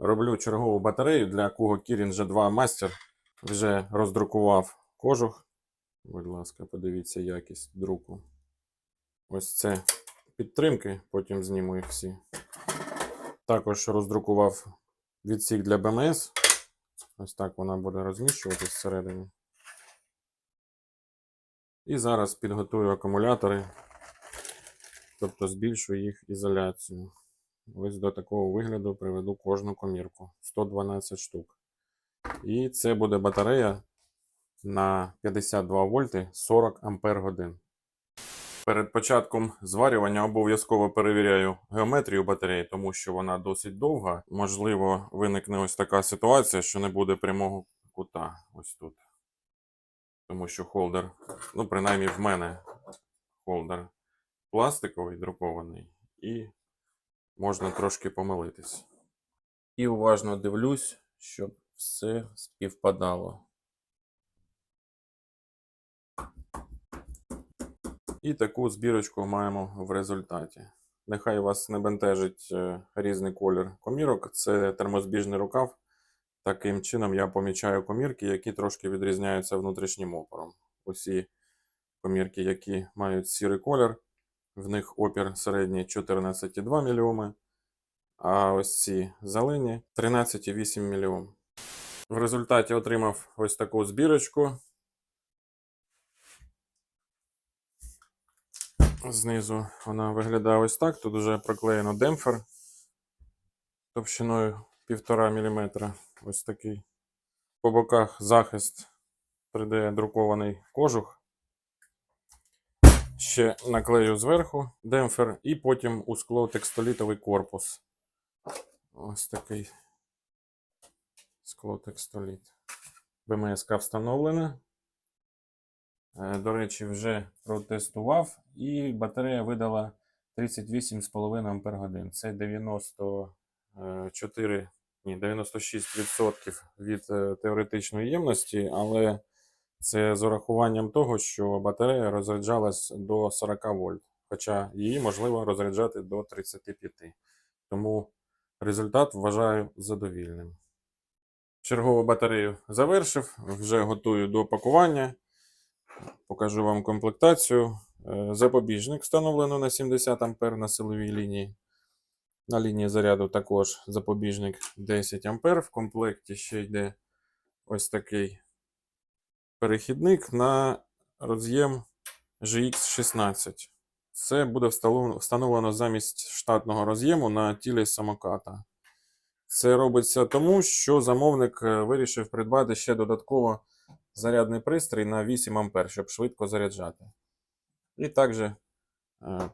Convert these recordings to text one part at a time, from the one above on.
Роблю чергову батарею для кого Kirin G2 Master. Вже роздрукував кожух. Будь ласка, подивіться якість друку. Ось це підтримки, потім зніму їх всі. Також роздрукував відсік для БМС. Ось так вона буде розміщуватись всередині. І зараз підготую акумулятори, тобто збільшую їх ізоляцію. Ось до такого вигляду приведу кожну комірку 112 штук. І це буде батарея на 52 вольти 40 ампер годин. Перед початком зварювання обов'язково перевіряю геометрію батареї, тому що вона досить довга. Можливо, виникне ось така ситуація, що не буде прямого кута ось тут. Тому що холдер, ну, принаймні в мене холдер пластиковий друкований, і можна трошки помилитись. І уважно дивлюсь, щоб все співпадало. І таку збірочку маємо в результаті. Нехай вас не бентежить е, різний колір комірок. Це термозбіжний рукав. Таким чином я помічаю комірки, які трошки відрізняються внутрішнім опором. Усі комірки, які мають сірий колір, в них опір середній 14,2 мільйоми, а ось ці зелені 13,8 мільйом. В результаті отримав ось таку збірочку. Знизу вона виглядає ось так. Тут вже проклеєно демпфер товщиною 1,5 мм. Ось такий. По боках захист 3D друкований кожух. Ще наклею зверху демпфер і потім у скло текстолітовий корпус. Ось такий склотекстоліт. БМСК встановлена. Е, До речі, вже протестував, і батарея видала 38,5 Ампер годин. Це 94, ні, 96% від е, теоретичної ємності, але це з урахуванням того, що батарея розряджалась до 40 вольт, хоча її можливо розряджати до 35. Тому результат вважаю задовільним. Чергову батарею завершив, вже готую до пакування. Покажу вам комплектацію. Е, Запобіжник встановлено на 70 А на силовій лінії. На лінії заряду також запобіжник 10 А. В комплекті ще йде ось такий перехідник на роз'єм GX16. Це буде встановлено замість штатного роз'єму на тілі самоката. Це робиться тому, що замовник е, вирішив придбати ще додатково зарядний пристрій на 8 А, щоб швидко заряджати. І також е,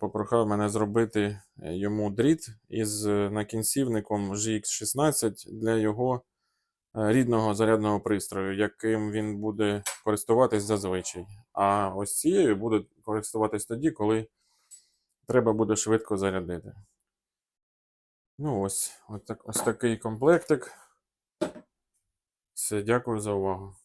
попрохав мене зробити е, йому дріт із накінцівником GX16 для його рідного зарядного пристрою, яким він буде користуватись зазвичай. А ось цією буде користуватись тоді, коли треба буде швидко зарядити. Ну ось, ось, так, ось такий комплектик. Все, дякую за увагу.